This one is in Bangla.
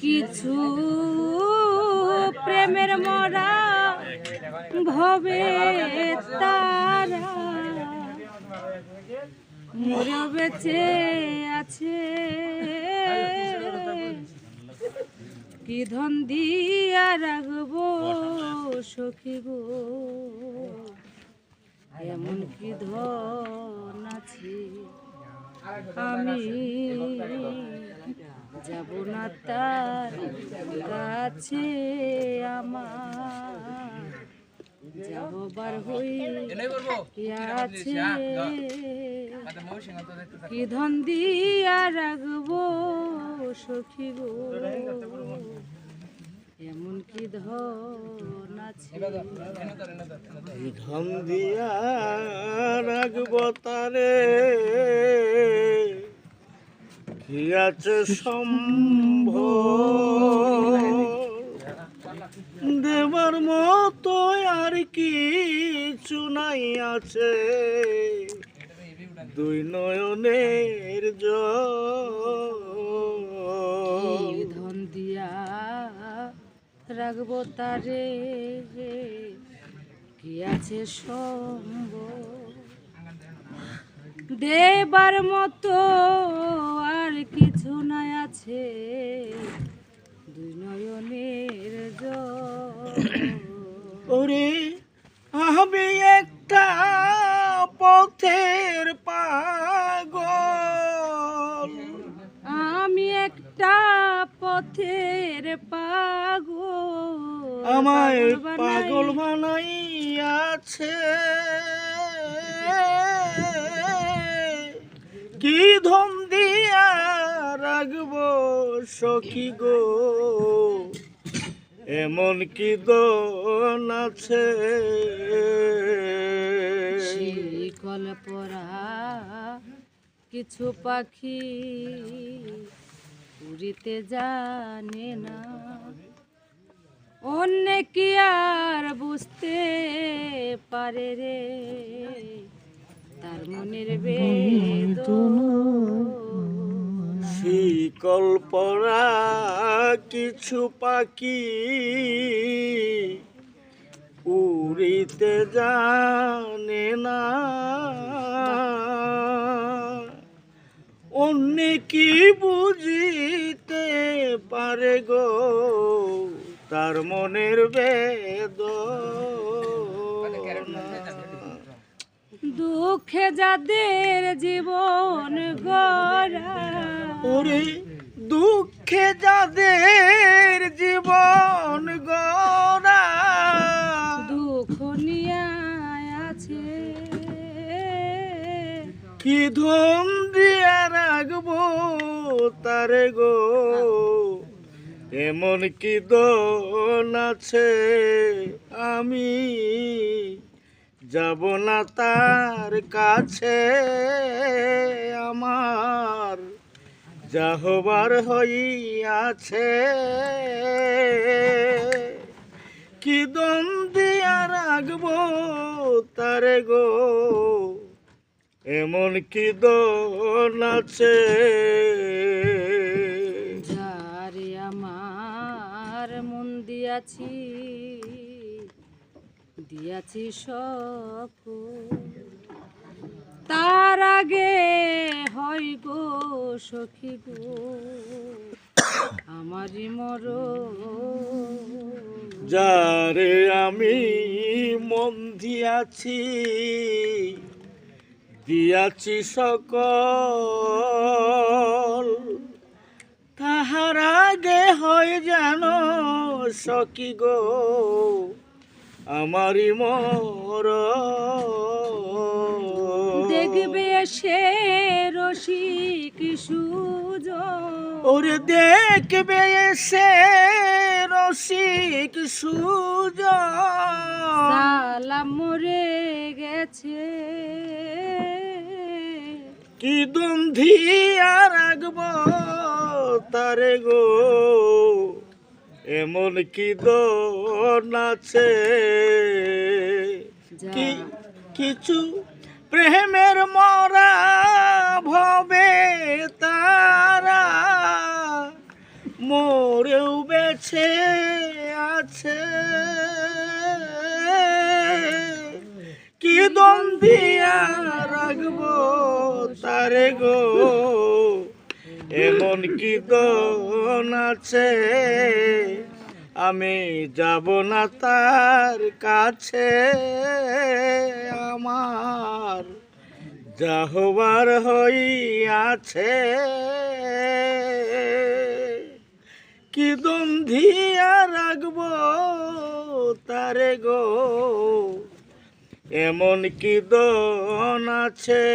কিছু প্রেমের মরা ভবে তারা। মরে বেঁচে আছে। কি ধন দিয়া রাখব, সখী গো? এমন কি ধন আছে? আমি যাব না তার কাছে আমার। হই কি আছে কি ধন দিয়া রাখব সখী গো? এমন কি ধন আছে? ধন দিয়া রাখব তারে? কি আছে সম্ভব। দেবার মতো আর কিছু নাই আছে। দুই নয়নের ধন দিয়া রাখব তারে। কি আছে সম্ভব? দেবার মতো আর কিছু নাই আছে। দুই নয়নের ওরে আমি একটা পথের পাগল। আমি একটা পথের পাগল। আমায় বানাই- পাগল বানাইয়াছে। কি ধন দিয়া রাখব সখী গো? এমন কি দন আছে? শিকল পরা কিছু পাখি উড়িতে জানে না। অন্য কি আর বুঝতে পারে রে? তার মনের বেদনা। শিকল পরা কিছু পাখি উড়িতে জানে না। অন্য কি বুঝিতে পারে গো তার মনের বেদ দুঃখে যাদের জীবন গড়া। ওরে দুঃখে যাদের জীবন গড়া। দুঃখ নিয়ে আছে। কি ধন দিয়া রাখব তারে গো? এমন কি দন আছে আমি যাব না তার কাছে আমার। যা হবার হইয়াছে, কি দন দিয়া রাখব তারে গো? এমন কি দন আছে? যারে আমার মন দিয়াছি দিয়াছি সক তার আগে হয় গো সখী গো। আমারই মর যারে আমি মন দিয়াছি দিয়াছি সকল। তাহার আগে হয় যেন সকি গো। আমারই মর। দেখবে সে রসিক সুজন। ওরে দেখবে সে রসিক সুজ মরে গেছে। কি দুন্ধিয়া রাখব তারে গো? এমন কি দন আছে? কি কিছু প্রেমের মরা ভবে তারা মোরেও বেছে আছে। কি দম দিয়া রাখব তারে গো? এমন কি দন আছে? আমি যাব না তার কাছে। আমার যা হবার হইয়াছে। কি দন্ধিয়া রাখব তারে গো? এমন কি দন আছে?